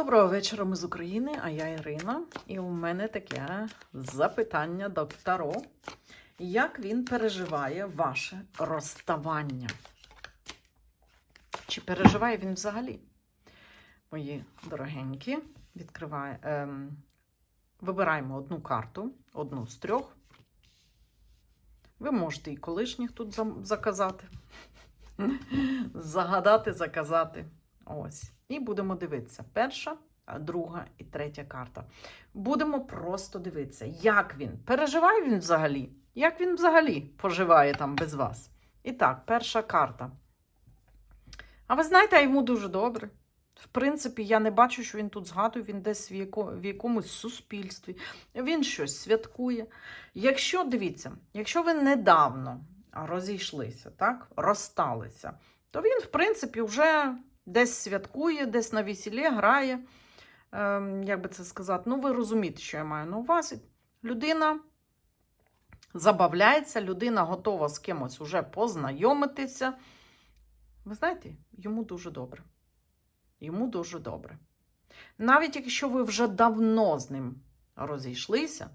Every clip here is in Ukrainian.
Доброго вечора, ми з України, а я Ірина. І у мене таке запитання до Таро. Як він переживає ваше розставання? Чи переживає він взагалі? Мої дорогенькі, відкриває, ем, вибираємо одну карту, одну з трьох. Ви можете і колишніх тут заказати. Загадати, заказати. Ось. І будемо дивитися. Перша, друга і третя карта. Будемо просто дивитися, як він. Переживає він взагалі? Як він взагалі поживає там без вас? І так, перша карта. А ви знаєте, йому дуже добре. В принципі, я не бачу, що він тут згадує, він десь в, яко, в якомусь суспільстві, він щось святкує. Якщо, дивіться, якщо ви недавно розійшлися, так, розсталися, то він, в принципі, вже десь святкує, десь на весіллі грає. Ем, як би це сказати? Ну, ви розумієте, що я маю на увазі. Людина забавляється, людина готова з кимось уже познайомитися. Ви знаєте, йому дуже добре. Йому дуже добре. Навіть якщо ви вже давно з ним розійшлися,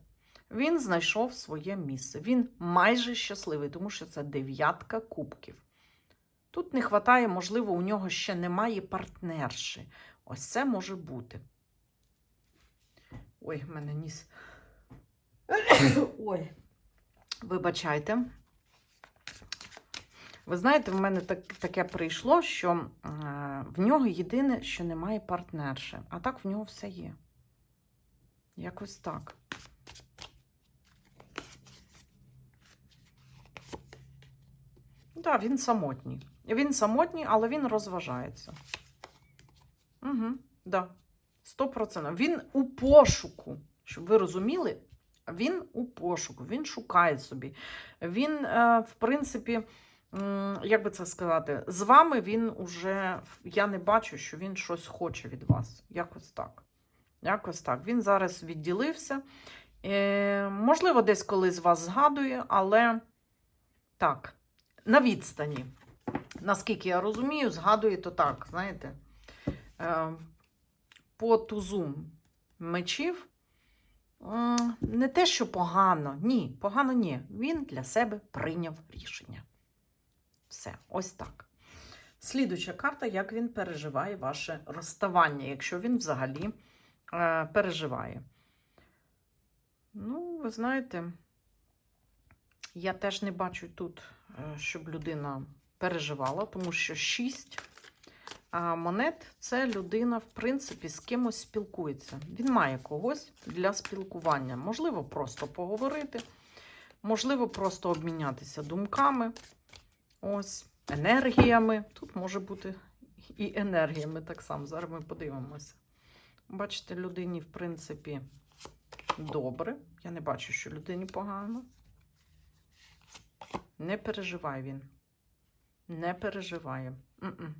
він знайшов своє місце. Він майже щасливий, тому що це дев'ятка кубків. Тут не вистачає, можливо, у нього ще немає партнерші. Ось це може бути. Ой, в мене ніс. Ой, вибачайте. Ви знаєте, в мене так, таке прийшло, що е, в нього єдине, що немає партнерші, а так в нього все є. Якось так. Так, да, він самотній. Він самотній, але він розважається. Угу, да. 100%. Він у пошуку, щоб ви розуміли, він у пошуку, він шукає собі. Він, е, в принципі, як би це сказати, з вами він уже, я не бачу, що він щось хоче від вас. Якось так. Якось так. Він зараз відділився. Е, можливо, десь колись вас згадує, але так, на відстані. Наскільки я розумію, згадує то так, знаєте, е, по тузу мечів. м, Не те, що погано, ні, погано ні. Він для себе прийняв рішення. Все, ось так. Слідуюча карта, як він переживає ваше розставання, якщо він взагалі е, переживає. Ну, ви знаєте, я теж не бачу тут, е, щоб людина переживала, тому що 6 монет це людина, в принципі, з кимось спілкується. Він має когось для спілкування. Можливо, просто поговорити, можливо, просто обмінятися думками, ось, енергіями. Тут може бути і енергіями так само. Зараз ми подивимося. Бачите, людині, в принципі, добре. Я не бачу, що людині погано. Не переживай він. Не переживає. М-м.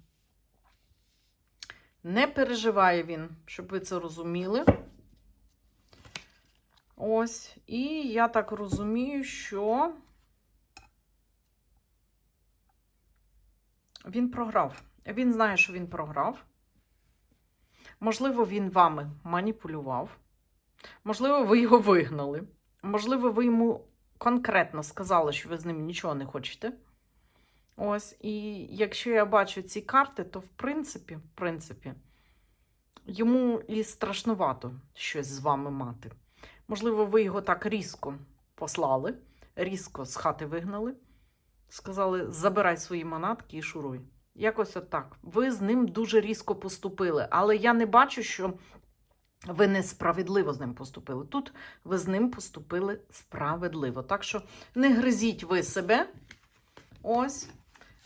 Не переживає він, щоб ви це розуміли. Ось. І я так розумію, що він програв. Він знає, що він програв. Можливо, він вами маніпулював. Можливо, ви його вигнали. Можливо, ви йому конкретно сказали, що ви з ним нічого не хочете. Ось, і якщо я бачу ці карти, то в принципі, в принципі, йому і страшнувато щось з вами мати. Можливо, ви його так різко послали, різко з хати вигнали, сказали: забирай свої манатки і шуруй. Якось отак. Ви з ним дуже різко поступили, але я не бачу, що ви несправедливо з ним поступили. Тут ви з ним поступили справедливо. Так що не гризіть ви себе. Ось.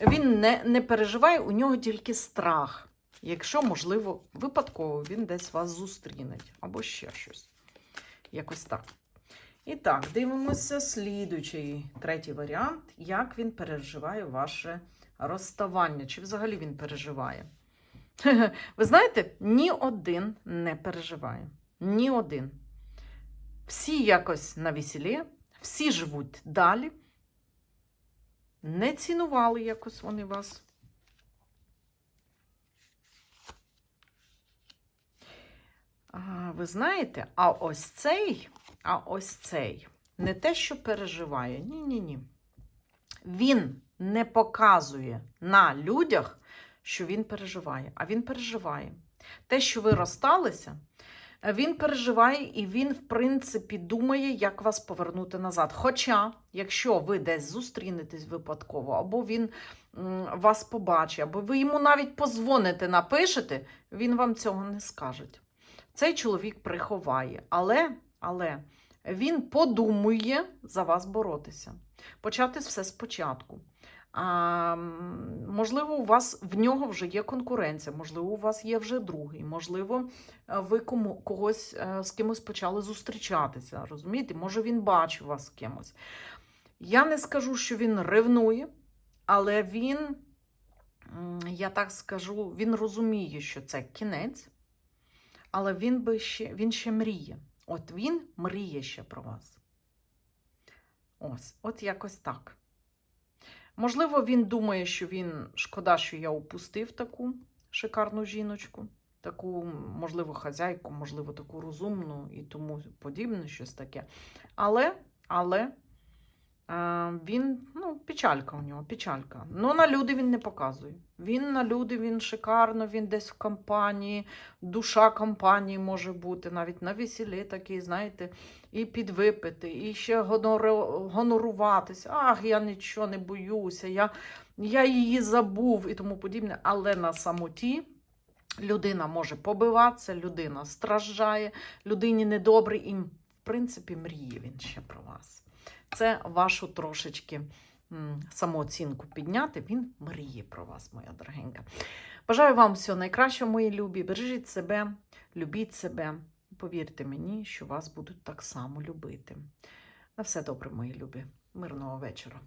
Він не, не переживає, у нього тільки страх. Якщо, можливо, випадково він десь вас зустріне. Або ще щось. Якось так. І так, дивимося слідуючий третій варіант, як він переживає ваше розставання. Чи взагалі він переживає? Ви знаєте, ні один не переживає. Ні один. Всі якось на весіллі, всі живуть далі. Не цінували якось вони вас. А, ви знаєте, а ось цей, а ось цей не те, що переживає. Ні-ні-ні. Він не показує на людях, що він переживає, а він переживає. Те, що ви розсталися, він переживає і він, в принципі, думає, як вас повернути назад. Хоча, якщо ви десь зустрінетесь випадково, або він вас побачить, або ви йому навіть позвоните, напишете, він вам цього не скаже. Цей чоловік приховає, але, але він подумує за вас боротися, почати все спочатку. А, можливо, у вас в нього вже є конкуренція, можливо, у вас є вже другий, можливо, е, ви кому, когось е, з кимось почали зустрічатися. Розумієте? Може, він бачив вас з кимось. Я не скажу, що він ревнує, але він, я так скажу, він розуміє, що це кінець, але він би ще, він ще мріє. От він мріє ще про вас. Ось, от якось так. Можливо, він думає, що він шкода, що я упустив таку шикарну жіночку, таку, можливо, хазяйку, можливо, таку розумну і тому подібне, щось таке. Але, але він, ну, печалька у нього, печалька. Ну, на люди він не показує. Він на люди, він шикарно, він десь в компанії, душа компанії може бути, навіть на весіллі такий, знаєте, і підвипити, і ще гонору- гоноруватися. Ах, я нічого не боюся, я, я її забув і тому подібне. Але на самоті людина може побиватися, людина страждає, людині недобре, і, в принципі, мріє він ще про вас. Це вашу трошечки самооцінку підняти. Він мріє про вас, моя дорогенька. Бажаю вам всього найкращого, мої любі. Бережіть себе, любіть себе. Повірте мені, що вас будуть так само любити. На все добре, мої любі. Мирного вечора.